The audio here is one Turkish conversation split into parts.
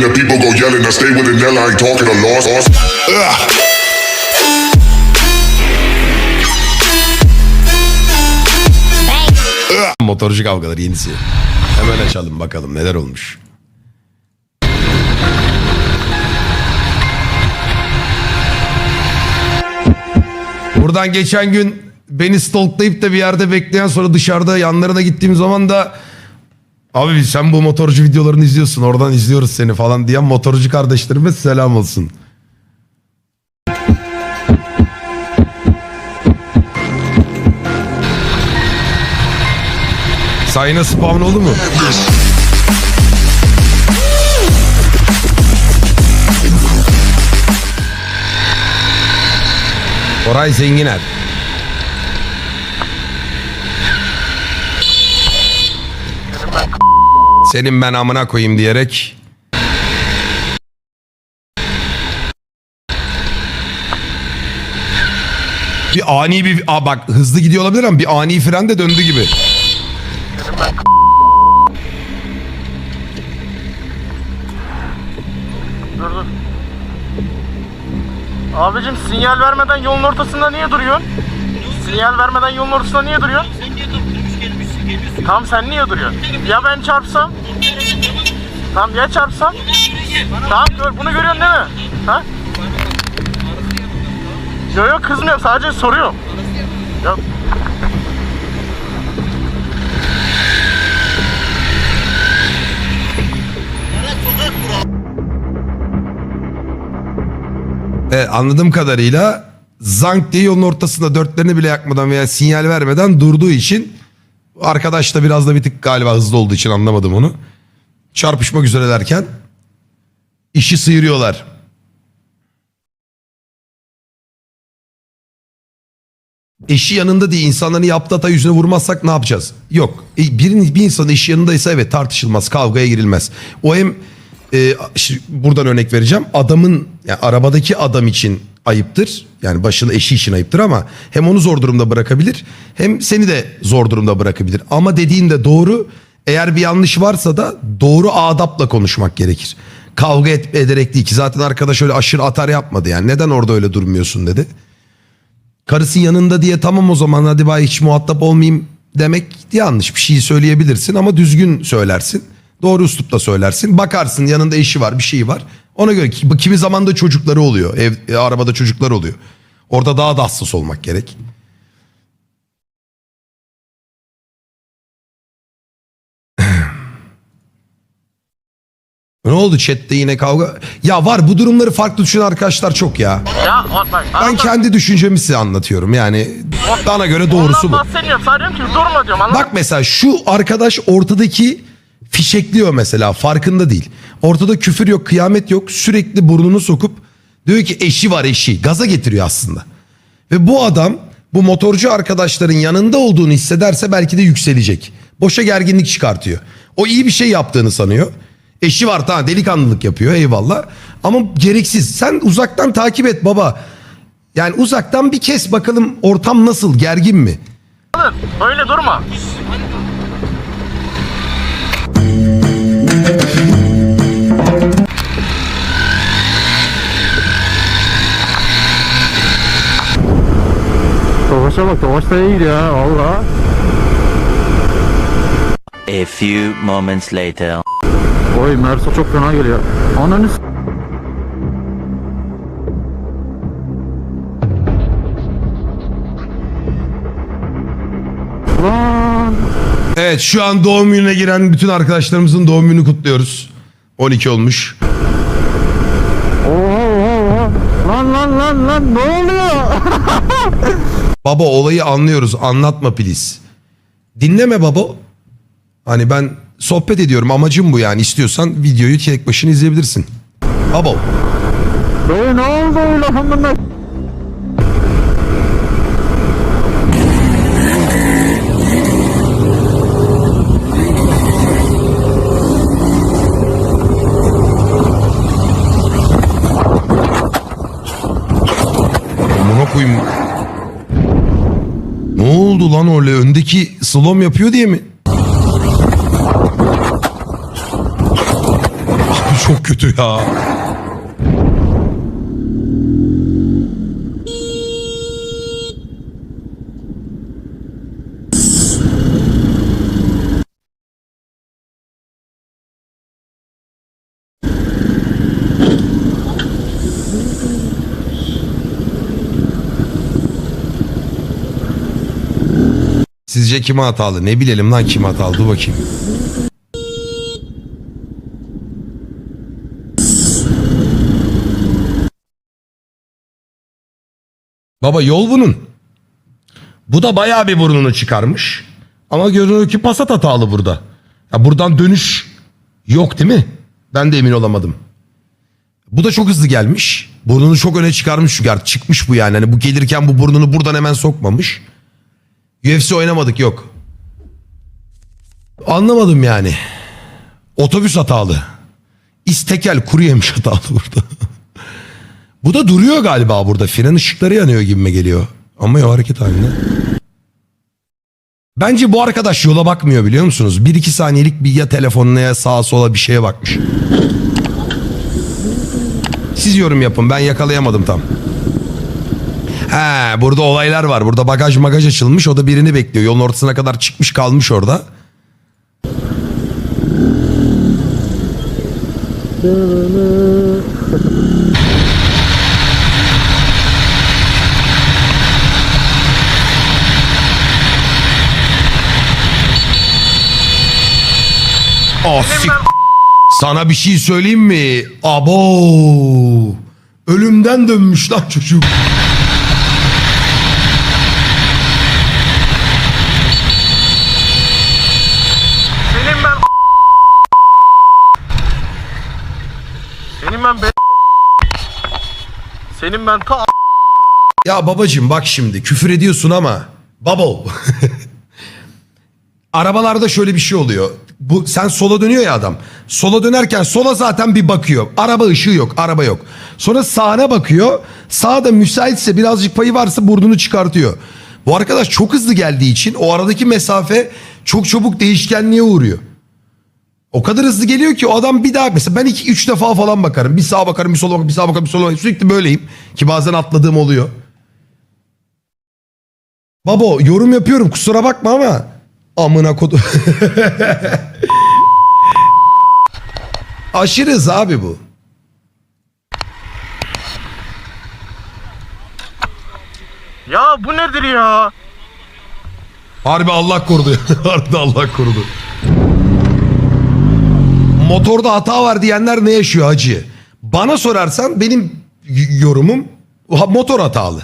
the people go yelling. I stay with it, Nella. I ain't talking a loss. Ugh. Motorcu kavgaları yenisi. Hemen açalım bakalım neler olmuş. Buradan geçen gün beni stalklayıp da bir yerde bekleyen sonra dışarıda yanlarına gittiğim zaman da Abi sen bu motorcu videolarını izliyorsun oradan izliyoruz seni falan diyen motorcu kardeşlerime selam olsun. Sayına spawn oldu mu? Koray Zenginer. Senin ben amına koyayım diyerek bir ani bir Aa bak hızlı gidiyor olabilir ama bir ani fren de döndü gibi. Dur dur. Abicim sinyal vermeden yolun ortasında niye duruyorsun? Sinyal vermeden yolun ortasında niye duruyorsun? Sen niye durdurmuş gelmişsin geliyorsun? Tamam sen niye duruyorsun? Ya ben çarpsam? Tamam ya çarpsam? Tamam gör, bunu görüyorsun değil mi? Ha? Yok yok kızmıyorum sadece soruyorum. Kural. Evet, anladığım kadarıyla zank diye yolun ortasında dörtlerini bile yakmadan veya sinyal vermeden durduğu için arkadaş da biraz da bir tık galiba hızlı olduğu için anlamadım onu. Çarpışmak üzerelerken işi sıyırıyorlar. Eşi yanında diye insanların yaptığı hata yüzüne vurmazsak ne yapacağız? Yok. E, Bir, bir insanın eşi yanındaysa evet tartışılmaz, kavgaya girilmez. O hem e, şi- buradan örnek vereceğim. Adamın yani arabadaki adam için ayıptır. Yani başında eşi için ayıptır ama hem onu zor durumda bırakabilir hem seni de zor durumda bırakabilir. Ama dediğin de doğru. Eğer bir yanlış varsa da doğru adapla konuşmak gerekir. Kavga et, ederek değil ki zaten arkadaş öyle aşırı atar yapmadı yani. Neden orada öyle durmuyorsun dedi. Karısı yanında diye tamam o zaman hadi bay hiç muhatap olmayayım demek yanlış bir şey söyleyebilirsin ama düzgün söylersin. Doğru üslupla söylersin. Bakarsın yanında eşi var bir şey var. Ona göre ki- kimi zaman da çocukları oluyor. Ev, e, arabada çocuklar oluyor. Orada daha da hassas olmak gerek. Ne oldu chatte yine kavga? Ya var bu durumları farklı düşünen arkadaşlar çok ya. ya bak bak. Ben anladın kendi düşüncemi size anlatıyorum. Yani bana göre doğrusu bu. Ondan bahsetmiyorum. Sadece diyorum ki durma diyorum anladın Bak mesela şu arkadaş ortadaki fişekliyor mesela farkında değil. Ortada küfür yok kıyamet yok sürekli burnunu sokup diyor ki eşi var eşi gaza getiriyor aslında. Ve bu adam bu motorcu arkadaşların yanında olduğunu hissederse belki de yükselecek. Boşa gerginlik çıkartıyor. O iyi bir şey yaptığını sanıyor. Eşi var tamam delikanlılık yapıyor eyvallah. Ama gereksiz. Sen uzaktan takip et baba. Yani uzaktan bir kes bakalım ortam nasıl gergin mi? mı? Böyle durma. Tofaş'a bak Tofaş da iyi gidiyor ha valla. A few moments later. Oy Merso çok fena geliyor. Ananı Lan. Evet şu an doğum gününe giren bütün arkadaşlarımızın doğum gününü kutluyoruz. 12 olmuş. Oha oha oha. Lan lan lan lan ne oluyor? Baba olayı anlıyoruz anlatma please. Dinleme baba. Hani ben sohbet ediyorum amacım bu yani istiyorsan videoyu tek başına izleyebilirsin. Baba Dayı ne oldu öyle amına? koyayım. Ne oldu lan öyle öndeki slom yapıyor diye mi? Abi çok kötü ya. Sizce kime hatalı? Ne bilelim lan kim hatalı? Dur bakayım. Baba yol bunun. Bu da bayağı bir burnunu çıkarmış. Ama görünüyor ki Passat hatalı burada. Ya buradan dönüş yok değil mi? Ben de emin olamadım. Bu da çok hızlı gelmiş. Burnunu çok öne çıkarmış çünkü artık çıkmış bu yani. Hani bu gelirken bu burnunu buradan hemen sokmamış. UFC oynamadık yok. Anlamadım yani. Otobüs hatalı. İstekel kuru yemiş hatalı burada. Bu da duruyor galiba burada. Fren ışıkları yanıyor gibime geliyor. Ama ya hareket halinde. Bence bu arkadaş yola bakmıyor biliyor musunuz? 1-2 saniyelik bir ya telefonuna ya sağa sola bir şeye bakmış. Siz yorum yapın ben yakalayamadım tam. He burada olaylar var. Burada bagaj magaj açılmış. O da birini bekliyor. Yolun ortasına kadar çıkmış kalmış orada. Oh, sik- Sana bir şey söyleyeyim mi? Abo. Ölümden dönmüş lan çocuk. Senin ben Senin ben be Senin ben ta Ya babacım bak şimdi küfür ediyorsun ama babo. Arabalarda şöyle bir şey oluyor. Bu sen sola dönüyor ya adam. Sola dönerken sola zaten bir bakıyor. Araba ışığı yok, araba yok. Sonra sağına bakıyor. Sağda müsaitse birazcık payı varsa burnunu çıkartıyor. Bu arkadaş çok hızlı geldiği için o aradaki mesafe çok çabuk değişkenliğe uğruyor. O kadar hızlı geliyor ki o adam bir daha mesela ben iki üç defa falan bakarım. Bir sağa bakarım, bir sola bakarım, bir sağa bakarım, bir sola bakarım. Sürekli böyleyim ki bazen atladığım oluyor. Babo yorum yapıyorum kusura bakma ama amına kodu. Aşırı hız abi bu. Ya bu nedir ya? Harbi Allah korudu. Harbi Allah korudu. Motorda hata var diyenler ne yaşıyor hacı? Bana sorarsan benim yorumum motor hatalı.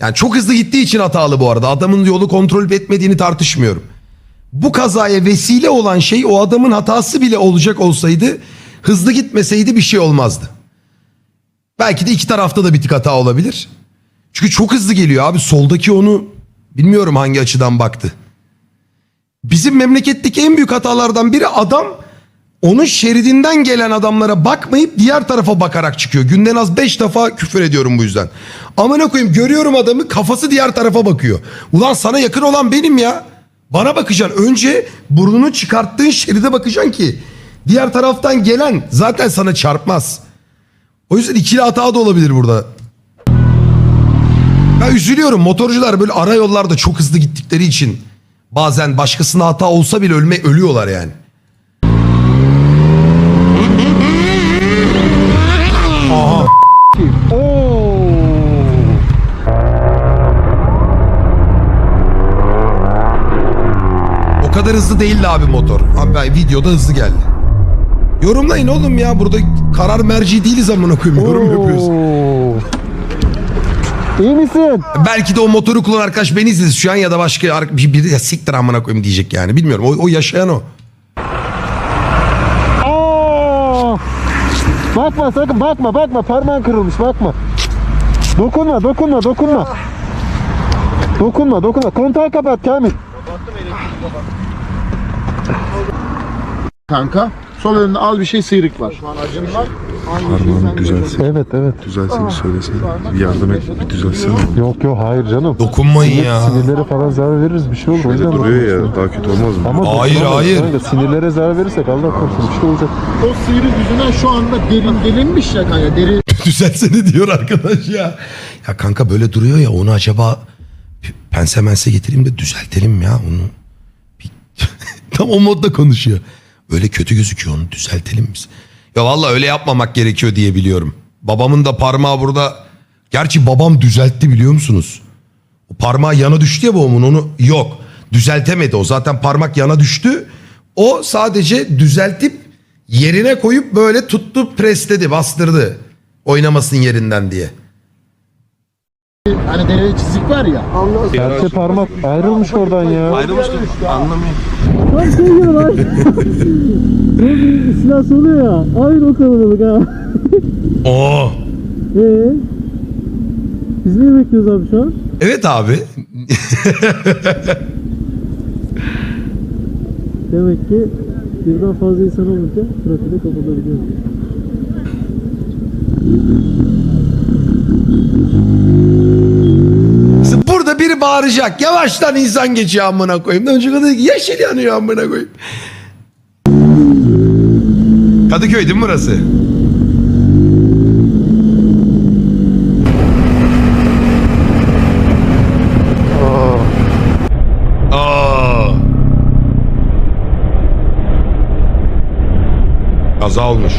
Yani çok hızlı gittiği için hatalı bu arada. Adamın yolu kontrol etmediğini tartışmıyorum. Bu kazaya vesile olan şey o adamın hatası bile olacak olsaydı hızlı gitmeseydi bir şey olmazdı. Belki de iki tarafta da bir tık hata olabilir. Çünkü çok hızlı geliyor abi. Soldaki onu bilmiyorum hangi açıdan baktı. Bizim memleketteki en büyük hatalardan biri adam onun şeridinden gelen adamlara bakmayıp diğer tarafa bakarak çıkıyor. Günden az 5 defa küfür ediyorum bu yüzden. Amına koyayım görüyorum adamı kafası diğer tarafa bakıyor. Ulan sana yakın olan benim ya. Bana bakacaksın. Önce burnunu çıkarttığın şeride bakacaksın ki diğer taraftan gelen zaten sana çarpmaz. O yüzden ikili hata da olabilir burada. Ben üzülüyorum motorcular böyle ara yollarda çok hızlı gittikleri için bazen başkasına hata olsa bile ölme ölüyorlar yani. Hızlı değildi abi motor. Abi ben videoda hızlı geldi. Yorumlayın oğlum ya burada karar merci değiliz amına koyayım yorum yapıyoruz. İyi misin? Belki de o motoru kullanan arkadaş beni izledi şu an ya da başka bir- biri ya siktir amına koyayım diyecek yani. Bilmiyorum. O, o yaşayan o. Bakma sakın bakma bakma parmağın kırılmış bakma. Dokunma dokunma dokunma. Dokunma dokunma. Kontağı kapat Kamil. Kanka. Sol elinde al bir şey sıyrık var. Parmağını düzelsin. Evet evet. Düzelsin söylesene. Yardım et bir düzelsene. Yok yok hayır canım. Dokunmayın ya. Sinirlere falan zarar veririz bir şey olur. O Şöyle yüzden duruyor ya daha kötü olmaz mı? Ama Hayır, hayır. kanka. Sinirlere zarar verirsek Allah korusun bir şey olacak. O sıyrık yüzünden şu anda derin delinmiş ya kanka. Deri Düzelsene diyor arkadaş ya. Ya kanka böyle duruyor ya onu acaba pense mense getireyim de düzeltelim ya onu. Tam o modda konuşuyor. Öyle kötü gözüküyor onu düzeltelim biz. Ya valla öyle yapmamak gerekiyor diye biliyorum. Babamın da parmağı burada. Gerçi babam düzeltti biliyor musunuz? O parmağı yana düştü ya babamın onu yok. Düzeltemedi o zaten parmak yana düştü. O sadece düzeltip yerine koyup böyle tuttu presledi bastırdı. Oynamasın yerinden diye. Hani deride çizik var ya. Serçe parmak ayrılmış oradan ya. Silah oluyor ya. Aynı o kalabalık ha. Oo. Ee? Biz ne bekliyoruz abi şu an? Evet abi. Demek ki birden fazla insan olunca trafikte kapatabiliyoruz. Biri bağıracak. Yavaştan insan geçiyor amına koyayım. Önce kadar yeşil yanıyor amına koyayım. Kadıköy değil mi burası? Kaza olmuş.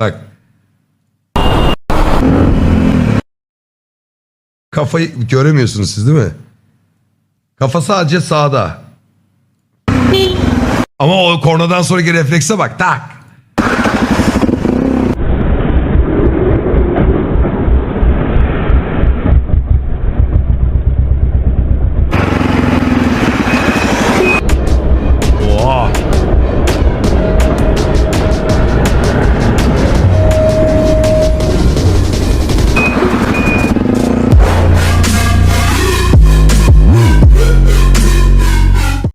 Bak. Kafayı göremiyorsunuz siz değil mi? Kafa sadece sağda. Ama o kornadan sonraki reflekse bak tak.